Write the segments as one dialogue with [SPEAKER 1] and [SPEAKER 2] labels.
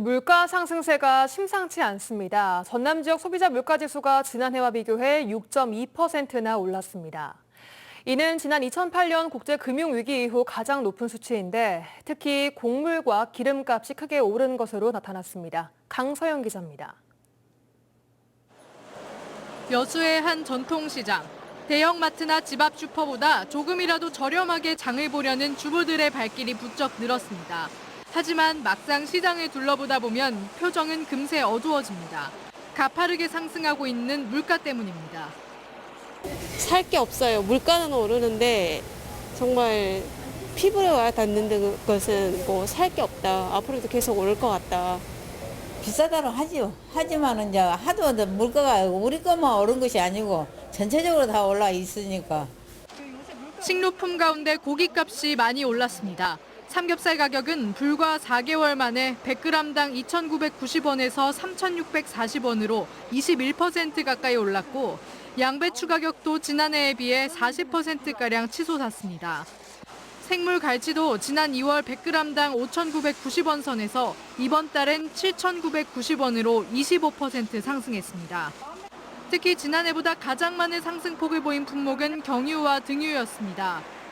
[SPEAKER 1] 물가 상승세가 심상치 않습니다. 전남 지역 소비자 물가 지수가 지난해와 비교해 6.2%나 올랐습니다. 이는 지난 2008년 국제 금융 위기 이후 가장 높은 수치인데 특히 곡물과 기름값이 크게 오른 것으로 나타났습니다. 강서영 기자입니다.
[SPEAKER 2] 여수의 한 전통시장. 대형마트나 집 앞 슈퍼보다 조금이라도 저렴하게 장을 보려는 주부들의 발길이 부쩍 늘었습니다. 하지만 막상 시장을 둘러보다 보면 표정은 금세 어두워집니다. 가파르게 상승하고 있는 물가 때문입니다.
[SPEAKER 3] 살 게 없어요. 물가는 오르는데 정말 피부에 와 닿는 것은 뭐 살 게 없다. 앞으로도 계속 오를 것 같다.
[SPEAKER 4] 비싸다로 하지요. 하지만 이제 하도 물가가 우리 것만 오른 것이 아니고 전체적으로 다 올라 있으니까.
[SPEAKER 2] 식료품 가운데 고기값이 많이 올랐습니다. 삼겹살 가격은 불과 4개월 만에 100g당 2,990원에서 3,640원으로 21% 가까이 올랐고 양배추 가격도 지난해에 비해 40%가량 치솟았습니다. 생물 갈치도 지난 2월 100g당 5,990원 선에서 이번 달엔 7,990원으로 25% 상승했습니다. 특히 지난해보다 가장 많은 상승폭을 보인 품목은 경유와 등유였습니다.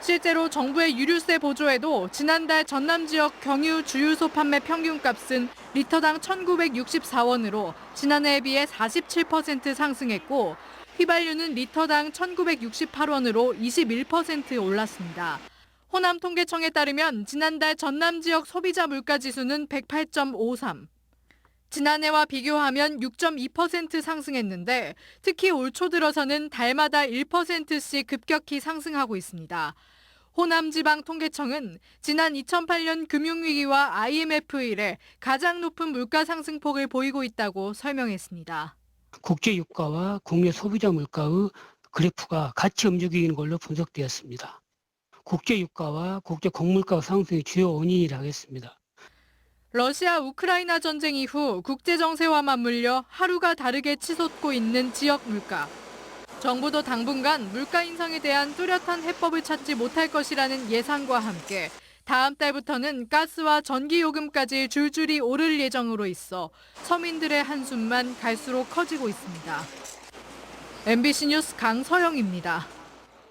[SPEAKER 2] 실제로 정부의 유류세 보조에도 지난달 전남 지역 경유 주유소 판매 평균값은 리터당 1,964원으로 지난해에 비해 47% 상승했고 휘발유는 리터당 1,968원으로 21% 올랐습니다. 호남 통계청에 따르면 지난달 전남 지역 소비자 물가 지수는 108.53. 지난해와 비교하면 6.2% 상승했는데 특히 올 초 들어서는 달마다 1%씩 급격히 상승하고 있습니다. 호남지방통계청은 지난 2008년 금융위기와 IMF 이래 가장 높은 물가 상승폭을 보이고 있다고 설명했습니다.
[SPEAKER 5] 국제 유가와 국내 소비자 물가의 그래프가 같이 움직이는 걸로 분석되었습니다. 국제 유가와 국제 곡물가 상승의 주요 원인이라 하겠습니다.
[SPEAKER 2] 러시아 우크라이나 전쟁 이후 국제 정세와 맞물려 하루가 다르게 치솟고 있는 지역 물가. 정부도 당분간 물가 인상에 대한 뚜렷한 해법을 찾지 못할 것이라는 예상과 함께 다음 달부터는 가스와 전기 요금까지 줄줄이 오를 예정으로 있어 서민들의 한숨만 갈수록 커지고 있습니다. MBC 뉴스 강서영입니다.